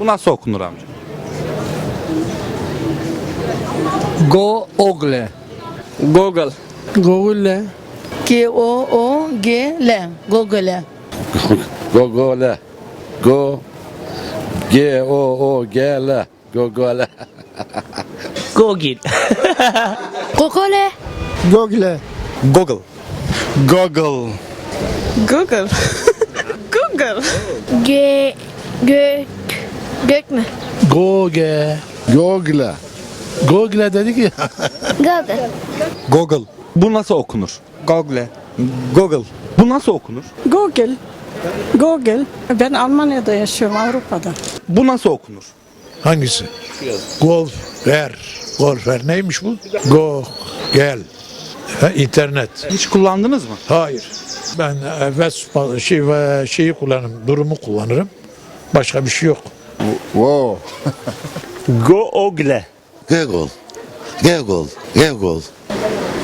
Bu nasıl okunur amca? Go Ogle. Google. Google. G O O G L. Google. Gogole. Go. G O O G L. Gogole. Google. Google. Google. Google. Google. Google. Google. G Gök Gök mü? Google. Google. Google dedik ya. Google. Google. Bu nasıl okunur? Google. Google. Bu nasıl okunur? Google. Google. Ben Almanya'da yaşıyorum Avrupa'da. Bu nasıl okunur? Hangisi? Golf, ver. Golf, ver. Neymiş bu? Go, gel. Ha, internet. Hiç kullandınız mı? Hayır. Ben e, Vespa, şey, ve şeyi kullanırım, durumu kullanırım. Başka bir şey yok. Wow. Google. Google. Google. Google.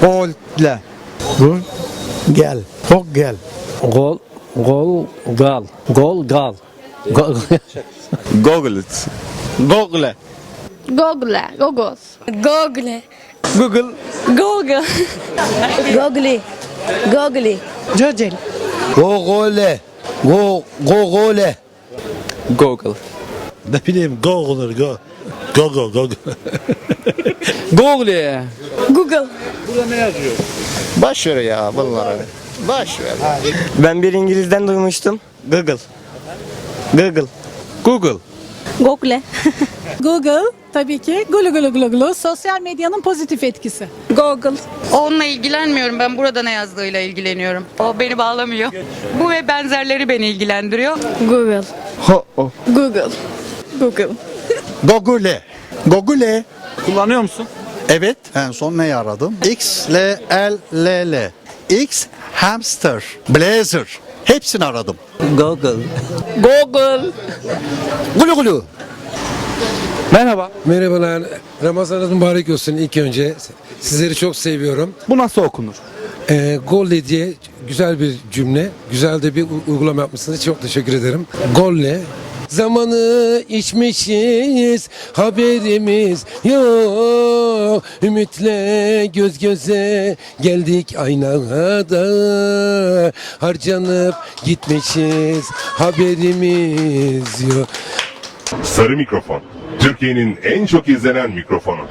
Google. Go, gel. Go, gel. Gol. Gol. Gal. Gol. Gal. Go- Google. Google. Google. Google. Google. Google. Google. Google. Google. Google. Gogole. Go, Gogole. Google. Ne bileyim, go olur, go. Go, go, go. Google. Google. Boş ver ya bunları. Boş ver. Ben bir İngilizden duymuştum. Google. Google. Google. Google. Google tabii ki gulu gulu gulu gulu sosyal medyanın pozitif etkisi. Google. Onunla ilgilenmiyorum. Ben burada ne yazdığıyla ilgileniyorum. O beni bağlamıyor. Bu ve benzerleri beni ilgilendiriyor. Google. Google. Google. Google. Google. Kullanıyor musun? Evet. En son neyi aradım? X, L, L, L, L. X, hamster, blazer. Hepsini aradım. Google. Google. Gulu gulu. Merhaba. Merhabalar. Ramazanınız mübarek olsun ilk önce. Sizleri çok seviyorum. Bu nasıl okunur? Ee, Golle diye güzel bir cümle. Güzel de bir uygulama yapmışsınız. Çok teşekkür ederim. Golle. Zamanı içmişiz, haberimiz yok. Ümitle göz göze geldik aynada. Harcanıp gitmişiz, haberimiz yok. Sarı Mikrofon. Türkiye'nin en çok izlenen mikrofonu.